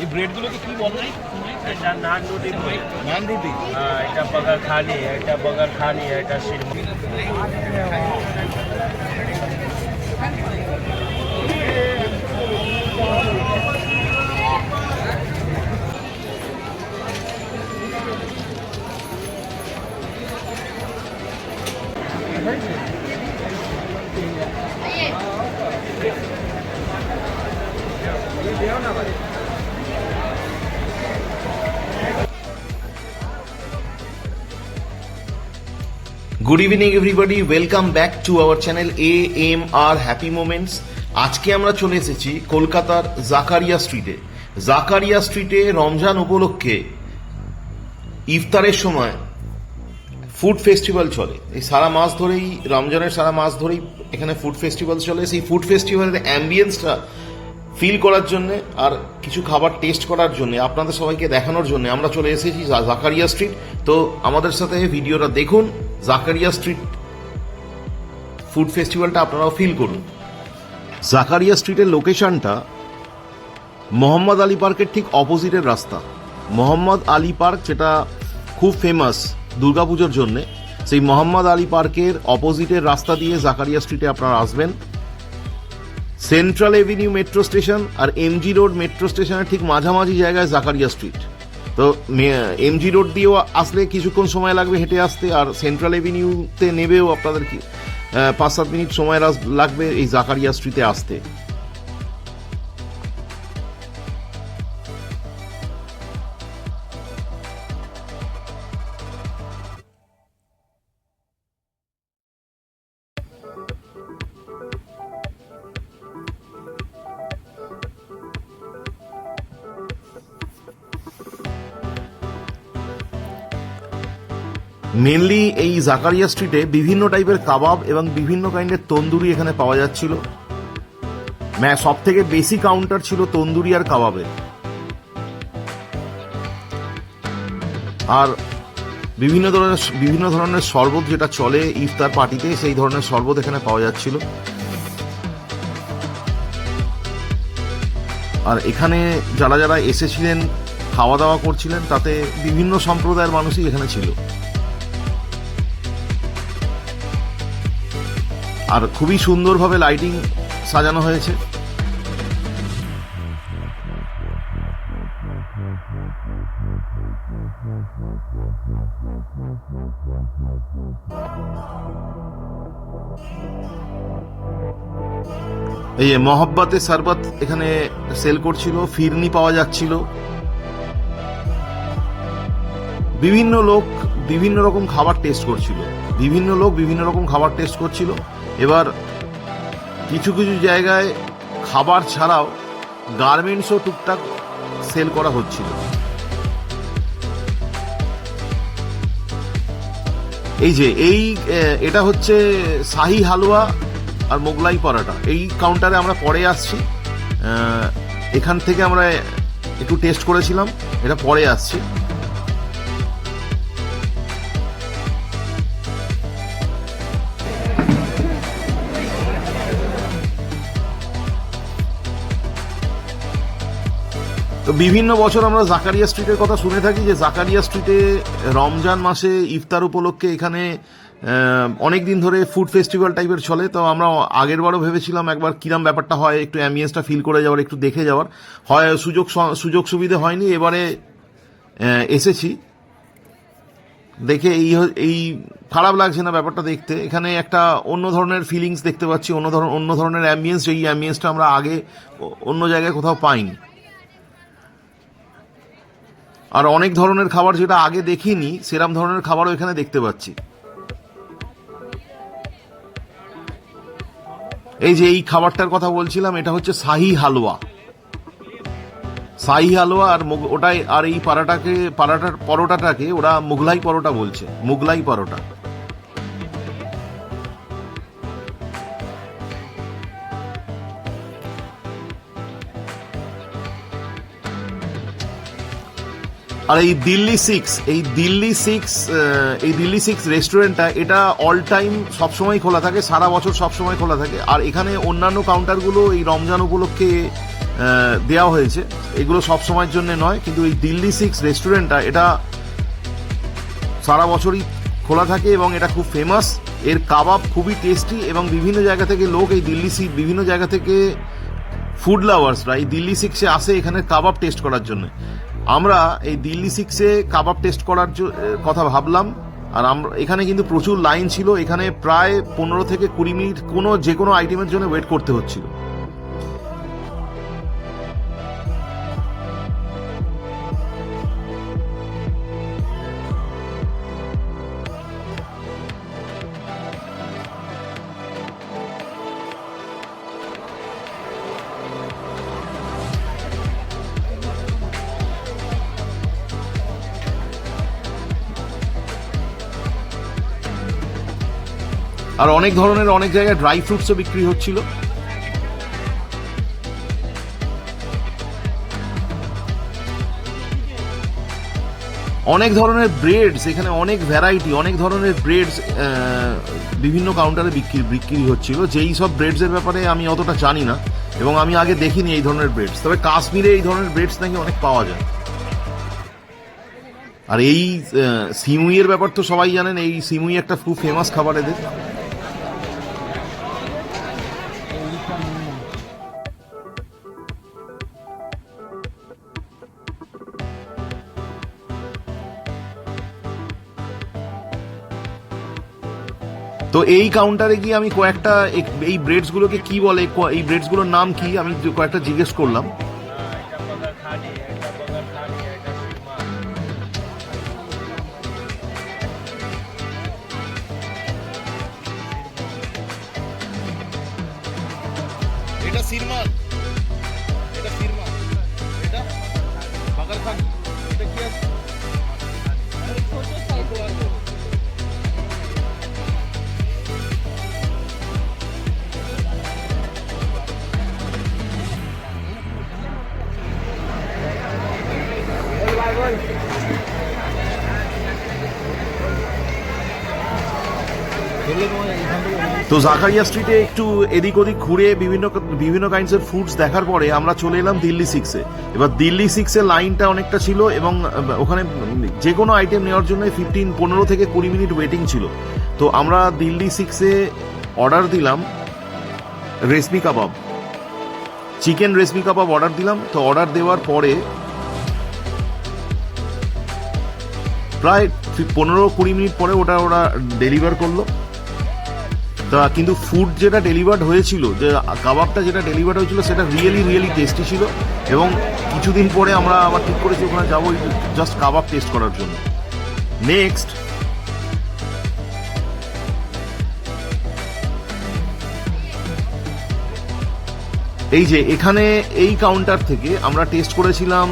এই ব্রেডগুলোকে কি বলো এটা নান রুটি। নান রুটি? হ্যাঁ, এটা বগার খানি এটা বগার খানি এটা শিরমা good evening everybody welcome back to our channel A M R happy moments আজকে আমরা চলে এসেছি কলকাতার জাকারিয়া স্ট্রিটে জাকারিয়া স্ট্রিটে রমজান উপলক্ষে ইফতারের সময় ফুড ফেস্টিভ্যাল চলে। এই সারা মাস ধরেই, রমজানের সারা মাস ধরেই এখানে ফুড ফেস্টিভ্যাল চলে। সেই ফুড ফেস্টিভ্যালের অ্যাম্বিয়েন্সটা ফিল করার জন্য আর কিছু খাবার টেস্ট করার জন্য, আপনাদের সবাইকে দেখানোর জন্য আমরা চলে এসেছি জাকারিয়া স্ট্রিট। তো আমাদের সাথে ভিডিওটা দেখুন, জাকারিয়া স্ট্রিট ফুড ফেস্টিভ্যালটা আপনারাও ফিল করুন। জাকারিয়া স্ট্রিটের লোকেশনটা মোহাম্মদ আলী পার্কের ঠিক অপোজিটের রাস্তা। মোহাম্মদ আলী পার্ক যেটা খুব ফেমাস দুর্গাপুজোর জন্যে, সেই মোহাম্মদ আলী পার্কের অপোজিটের রাস্তা দিয়ে জাকারিয়া স্ট্রিটে আপনারা আসবেন। সেন্ট্রাল এভিনিউ মেট্রো স্টেশন আর এমজি রোড মেট্রো স্টেশনের ঠিক মাঝামাঝি জায়গায় জাকারিয়া স্ট্রিট তো এমজি রোড দিয়েও আসলে কিছুক্ষণ সময় লাগবে হেঁটে আসতে, আর সেন্ট্রাল এভিনিউতে নেবেও আপনাদের কি পাঁচ সাত মিনিট সময় লাগবে এই জাকারিয়া স্ট্রিটে আসতে। মেনলি এই জাকারিয়া স্ট্রিটে বিভিন্ন টাইপের কাবাব এবং বিভিন্ন কাইন্ডের তন্দুরি এখানে পাওয়া যাচ্ছিল। সব থেকে বেশি কাউন্টার ছিল তন্দুরি আর কাবাবের আর বিভিন্ন ধরনের বিভিন্ন ধরনের শরবত যেটা চলে ইফতার পার্টিতে, সেই ধরনের শরবত এখানে পাওয়া যাচ্ছিল। আর এখানে যারা যারা এসেছিলেন খাওয়া দাওয়া করছিলেন, তাতে বিভিন্ন সম্প্রদায়ের মানুষই এখানে ছিল। আর খুবই সুন্দরভাবে লাইটিং সাজানো হয়েছে। এই মহব্বতে শরবত এখানে সেল করছিল, ফিরনি পাওয়া যাচ্ছিল। বিভিন্ন লোক বিভিন্ন রকম খাবার টেস্ট করছিল। বিভিন্ন লোক বিভিন্ন রকম খাবার টেস্ট করছিল। এবার কিছু কিছু জায়গায় খাবার ছাড়াও গার্মেন্টসও টুকটাক সেল করা হচ্ছিল। এই যে, এই এটা হচ্ছে শাহি হালুয়া আর মোগলাই পরাটা। এই কাউন্টারে আমরা পরে আসছি। এখান থেকে আমরা একটু টেস্ট করেছিলাম, এটা পরে আসছি। তো বিভিন্ন বছর আমরা জাকারিয়া স্ট্রিটের কথা শুনে থাকি যে জাকারিয়া স্ট্রিটে রমজান মাসে ইফতার উপলক্ষে এখানে অনেক দিন ধরে ফুড ফেস্টিভ্যাল টাইপের চলে। তো আমরা আগের বারও ভেবেছিলাম একবার কিরাম ব্যাপারটা হয়, একটু অ্যাম্বিয়েন্সটা ফিল করে যাওয়ার, একটু দেখে যাওয়ার। হয়, সুযোগ সুযোগ সুবিধে হয়নি, এবারে এসেছি। দেখে এই এই খারাপ লাগছে না ব্যাপারটা দেখতে। এখানে একটা অন্য ধরনের ফিলিংস দেখতে পাচ্ছি, অন্য ধরনের অন্য ধরনের অ্যাম্বিয়েন্স এই অ্যাম্বিয়েন্সটা আমরা আগে অন্য জায়গায় কোথাও পাইনি। আর অনেক ধরনের খাবার যেটা আগে দেখিনি, সেরাম ধরনের খাবারও এখানে দেখতে পাচ্ছি। এই যে এই খাবারটার কথা বলছিলাম, এটা হচ্ছে শাহি হালুয়া। শাহি হালুয়া আর ওটাই আর এই পারাটাকে পারাটার পরোটাটাকে ওরা মুঘলাই পরোটা বলছে, মুঘলাই পরোটা। আর এই দিল্লি সিক্স, এই দিল্লি সিক্স এই দিল্লি সিক্স রেস্টুরেন্টটা, এটা অল টাইম সবসময় খোলা থাকে, সারা বছর সবসময় খোলা থাকে। আর এখানে অন্যান্য কাউন্টারগুলো এই রমজান উপলক্ষে দেওয়া হয়েছে। এগুলো সব সময়ের জন্য নয়, কিন্তু এই দিল্লি সিক্স রেস্টুরেন্টটা, এটা সারা বছরই খোলা থাকে এবং এটা খুব ফেমাস এর কাবাব খুবই টেস্টি এবং বিভিন্ন জায়গা থেকে লোক এই দিল্লি সিক্স বিভিন্ন জায়গা থেকে ফুড লাভার্সরা এই দিল্লি সিক্সে আসে এখানে কাবাব টেস্ট করার জন্য। আমরা এই দিল্লি সিক্সে কাবাব টেস্ট করার কথা ভাবলাম, আর আমরা এখানে কিন্তু প্রচুর লাইন ছিল, এখানে প্রায় পনেরো থেকে কুড়ি মিনিট কোনো যে কোনো আইটেমের জন্য ওয়েট করতে হচ্ছিল। আর অনেক ধরনের অনেক জায়গায় ড্রাই ফ্রুটসও বিক্রি হচ্ছিল। অনেক ধরনের ব্রেডস এখানে অনেক ভ্যারাইটি অনেক ধরনের ব্রেডস বিভিন্ন কাউন্টারে বিক্রি বিক্রি হচ্ছিল। যেই সব ব্রেডস এর ব্যাপারে আমি অতটা জানি না এবং আমি আগে দেখিনি এই ধরনের ব্রেডস তবে কাশ্মীরে এই ধরনের ব্রেডস নাকি অনেক পাওয়া যায়। আর এই সিমুইয়ের ব্যাপার তো সবাই জানেন, এই সিমুই একটা খুব ফেমাস খাবার এদের তো এই কাউন্টারে গিয়ে আমি কয়েকটা এই ব্রেডসগুলোকে কি বলে এই ব্রেডসগুলোর নাম কি? আমি কয়েকটা জিজ্ঞেস করলাম। এটা বগার তো জাকারিয়া স্ট্রিটে একটু এদিক ওদিক ঘুরে বিভিন্ন বিভিন্ন কাইন্ডস এর ফুডস দেখার পরে আমরা চলে এলাম দিল্লি সিক্সে এবার দিল্লি সিক্সে লাইনটা অনেকটা ছিল এবং ওখানে যে কোনো আইটেম নেওয়ার জন্য ফিফটিন পনেরো থেকে কুড়ি মিনিট ওয়েটিং ছিল। তো আমরা দিল্লি সিক্সে অর্ডার দিলাম রেশমি কাবাব। চিকেন রেশমি কাবাব অর্ডার দিলাম। তো অর্ডার দেওয়ার পরে প্রায় পনেরো কুড়ি মিনিট পরে ওটা ওরা ডেলিভার করল। তা কিন্তু ফুড যেটা ডেলিভার্ড হয়েছিল, যে কাবাবটা যেটা ডেলিভার্ড হয়েছিল, সেটা রিয়েলি রিয়েলি টেস্টি ছিল। এবং কিছুদিন পরে আমরা আবার ঠিক করেছি, ওখানে যাব জাস্ট কাবাব টেস্ট করার জন্য। নেক্সট এই যে এখানে এই কাউন্টার থেকে আমরা টেস্ট করেছিলাম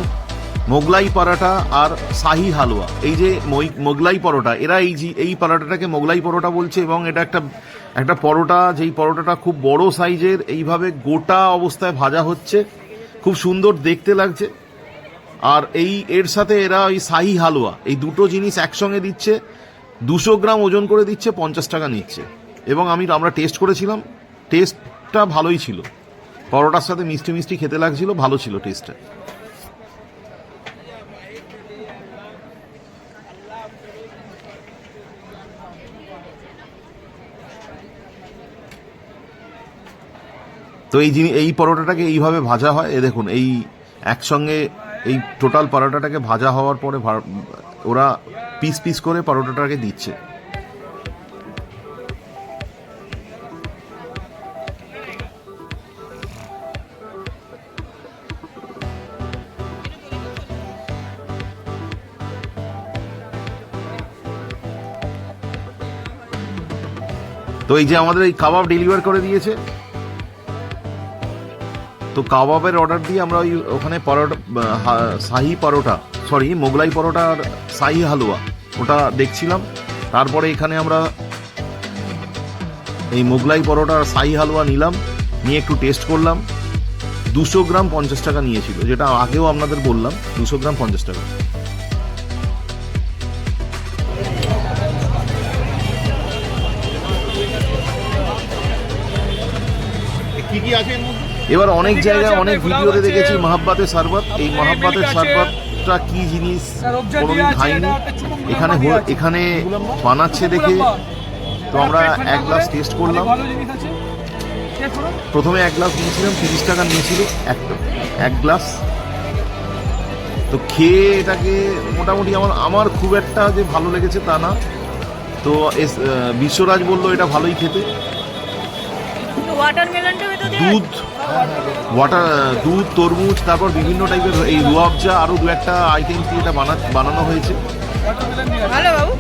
মোগলাই পরোটা আর শাহি হালুয়া। এই যে মোগলাই পরোটা, এরা এই এই পরোটাটাকে মোগলাই পরোটা বলছে এবং এটা একটা একটা পরোটা, যেই পরোটাটা খুব বড় সাইজের, এইভাবে গোটা অবস্থায় ভাজা হচ্ছে। খুব সুন্দর দেখতে লাগছে। আর এই, এর সাথে এরা ওই শাহি হালুয়া, এই দুটো জিনিস একসঙ্গে দিচ্ছে, দুশো গ্রাম ওজন করে দিচ্ছে, পঞ্চাশ টাকা নিচ্ছে। এবং আমি, আমরা টেস্ট করেছিলাম, টেস্টটা ভালোই ছিল। পরোটার সাথে মিষ্টি মিষ্টি খেতে লাগছিল, ভালো ছিল টেস্টটা। তো এই জিনিস এই পরোটাটাকে এইভাবে ভাজা হয়। এ দেখুন, এই একসঙ্গে এই টোটাল পরোটাটাকে ভাজা হওয়ার পরে ওরা পিস পিস করে পরোটাটাকে দিচ্ছে। তো এই যে আমাদের এই কাবাব ডেলিভার করে দিয়েছে। তো কাবাবের অর্ডার দিয়ে আমরা ওই ওখানে পরোটা শাহি পরোটা সরি মোগলাই পরোটা আর শাহি হালুয়া, ওটা দেখছিলাম। তারপরে এখানে আমরা এই মোগলাই পরোটা আর শাহি হালুয়া নিলাম, নিয়ে একটু টেস্ট করলাম। দুশো গ্রাম পঞ্চাশ টাকা নিয়েছিল, যেটা আগেও আপনাদের বললাম, দুশো গ্রাম পঞ্চাশ টাকা। কি কি আছে এর মধ্যে? এবার অনেক জায়গায় অনেক ভিডিওতে দেখেছি মাহাব্বাতের শরবত এই মাহাব্বাতের এমএলকে কি জিনিস কোনোদিন খাইনি। এখানে। এখানে বানাচ্ছে দেখে তো আমরা এক গ্লাস টেস্ট করলাম। প্রথমে এক গ্লাস নিয়েছিলাম তিরিশ টাকা নিয়েছিল এক এক গ্লাস তো খেয়ে এটাকে মোটামুটি আমার আমার খুব একটা যে ভালো লেগেছে তা না। তো বিশ্বরাজ বলল এটা ভালোই খেতে। দুধ ওয়াটার দুধ তরমুজ তারপর বিভিন্ন টাইপের এই রুয়াবজা আরও দু একটা আইটেম দিয়ে এটা বানা বানানো হয়েছে। ভালো বাবু